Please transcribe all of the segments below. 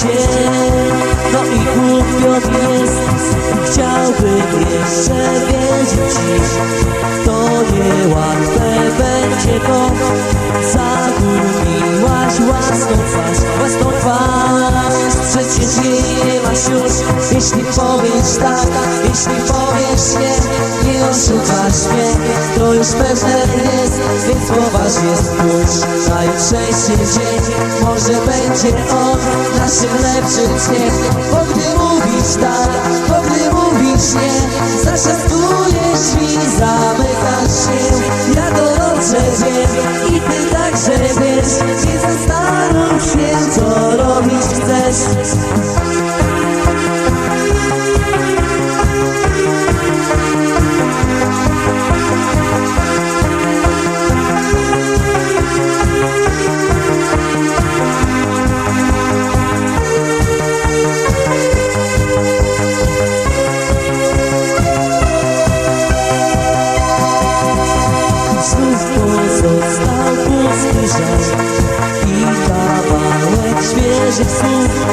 się? No i głupio jest. Chciałbym jeszcze wierzyć dziś To niełatwe będzie, bo nie masz już. Jeśli powiesz tak Jeśli powiesz nie Nie oszukasz mnie To już pewne jest Więc poważnie spójrz. Na jutrzejszy dzień Może będzie on Naszym lepszym dniem. Bo gdy mówisz tak Bo gdy mówisz nie Zaszastujesz mi Zamykasz się Ja dobrze wiem świeżych słów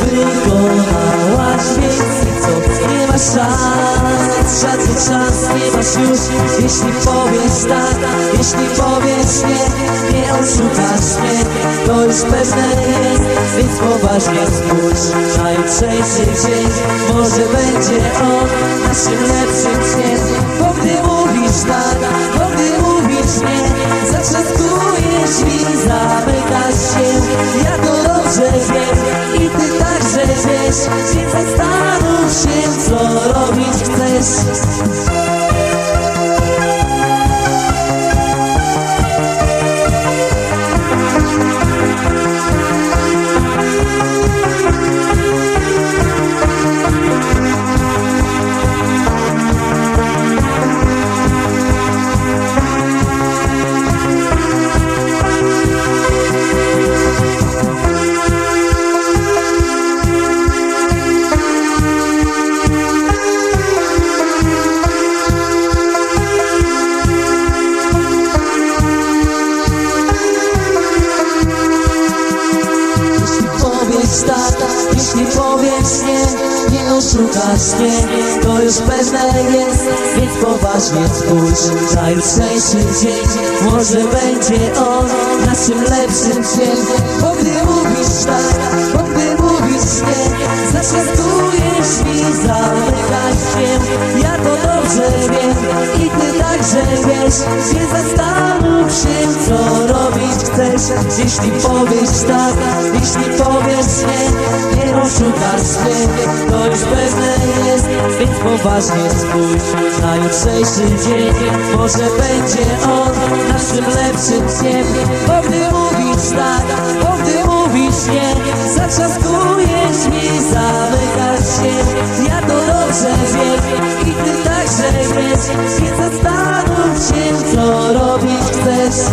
Wykonałaś więcej, co nie masz szans. Żadnych szans nie masz już. Jeśli powiesz tak, jeśli powiesz nie Nie oszukasz mnie, to już pewne jest Więc poważnie spójrz. Na jutrzejszy dzień Może będzie on naszym lepszym dniem Bo gdy mówisz tak, bo gdy zastanów się, co robić chcesz tak, jeśli powiesz nie Nie oszukasz mnie, to już pewne jest Więc poważnie spójrz. Na jutrzejszy dzień Może będzie on naszym lepszym dniem. Bo gdy mówisz tak, bo gdy mówisz nie Zaczastujesz mi, zamykasz się. Ja to dobrze wiem i ty także wiesz. Nie zastanów się, co Jeśli powiesz tak, jeśli powiesz nie. Nie oszukasz mnie, to już pewne jest Więc poważnie spójrz na jutrzejszy dzień. Może będzie on naszym lepszym dniem. Bo gdy mówisz tak, bo gdy mówisz nie Zaczaskujesz mi, zamykasz się. Ja to dobrze wiem i ty także wiesz Nie zastanów się, co robić chcesz